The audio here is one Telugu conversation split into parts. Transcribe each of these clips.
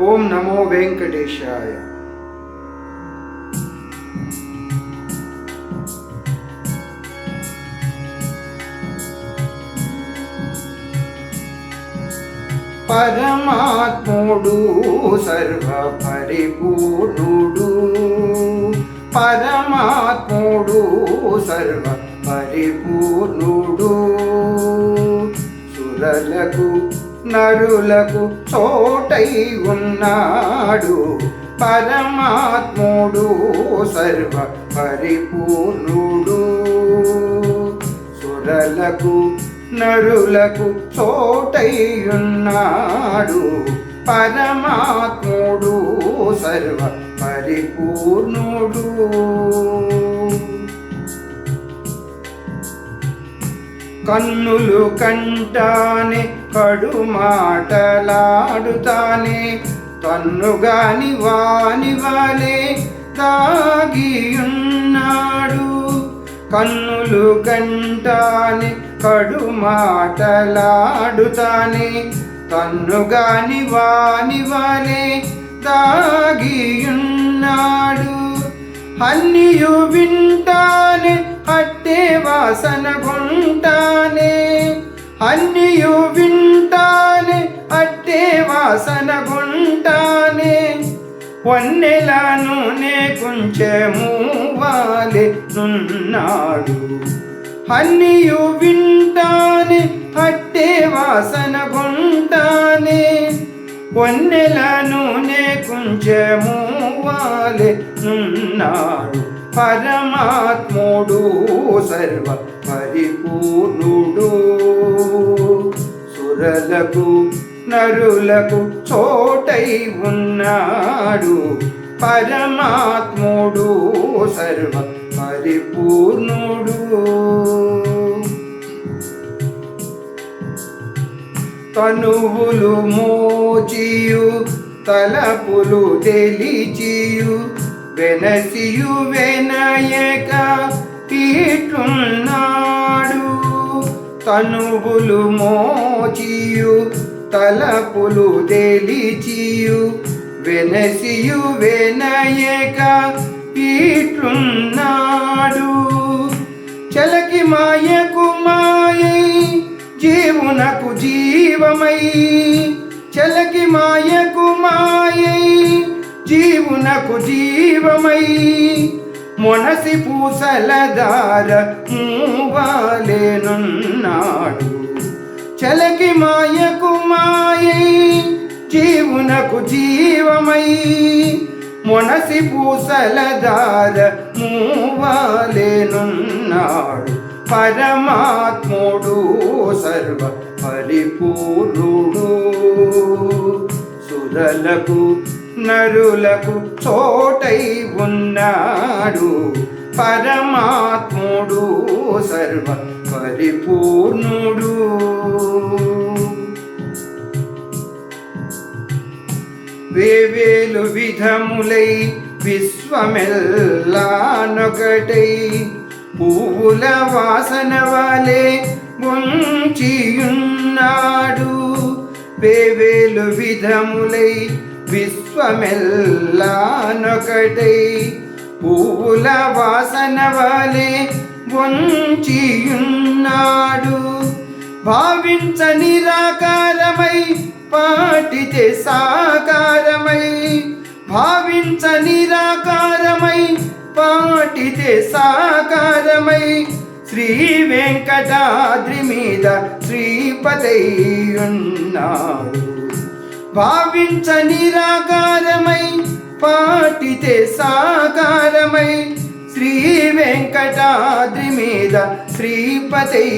ఓం నమో వెంకటేశాయ. పరమాత్ముడు సర్వ పరిపూర్ణుడు పరమాత్ముడు సర్వ పరిపూర్ణుడు సురలకు నరులకు చోటై ఉన్నాడు. పరమాత్ముడు సర్వ పరిపూర్ణుడు. సురలకు నరులకు చోటై ఉన్నాడు. పరమాత్ముడు సర్వ పరిపూర్ణుడు. కన్నులు కంటానే కడు మాటలాడుతానే. తన్నుగాని వాని వాలే తాగియున్నాడు కన్నులు కంటానే కడు మాటలాడుతానే. తన్నుగాని వాని వాలే తాగియున్నాడు అన్నియు వింటానే అట్టే వాసన వింటానే అన్నియు వింటానే అట్టే వాసన గుంటానే. వన్నెలను నే కొంచెము వాలే నున్నాడు. అన్నియు వింటానే అట్టే వాసన గుంటానే. వన్నెలను నే కొంచెము వాలే నున్నాడు. పరమాత్ముడు సర్వ పరిపూర్ణుడు. సురలకు నరులకు చోటై ఉన్నాడు. పరమాత్ముడు సర్వ పరిపూర్ణుడు. తనువులు మోచియు తలపులు తెలిచియు. వెనసియు వెనయక తీటున్నాడు. తనువులు మోచియు తలపులు తెలిచియు. వెనసియు వెనయక తీటున్నాడు చలకి మాయకు మాయై జీవునకు జీవమై. చలకి మాయకు మాయై జీవునకు జీవమై. మొనసి పూసల దార మూవాలేనున్నాడు చలకి మాయకు మాయై జీవునకు జీవమై మొనసి పూసల దార మూవాలేనున్నాడు పరమాత్ముడు సర్వ పరిపూర్ణుడు. సురలకు నరులకు చోటై ఉన్నాడు. పరమాత్ముడు సర్వ పరిపూర్ణుడు వేవేలు విధములై విశ్వమెల్లానొకటై పువ్వుల వాసన వాలే ఉంచియున్నాడు వేవేలు విధములై విశ్వమెల్లానొకటై. పువ్వుల వాసన వాలే వంచియున్నాడు. భావించ నిరాకారమై పాటితే సాకారమై. భావించ నిరాకారమై పాటితే సాకారమై. శ్రీ వెంకటాద్రి మీద శ్రీపదై ఉన్నాడు. భావించ నిరాకారమై పాటితే సాకారమై శ్రీ వెంకటాద్రి మీద శ్రీపదై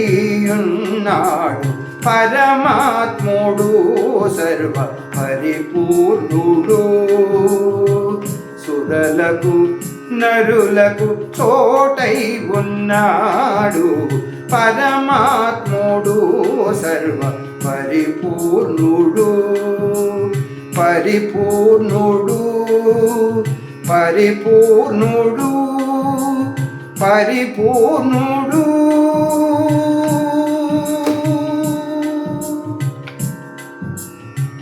ఉన్నాడు పరమాత్ముడు సర్వ పరిపూర్ణుడు. సురలకు నరులకు చోటై ఉన్నాడు. పరమాత్ముడు సర్వ పరిపూర్ణుడు. పరిపూర్ణుడు పరిపూర్ణుడు పరిపూర్ణుడు.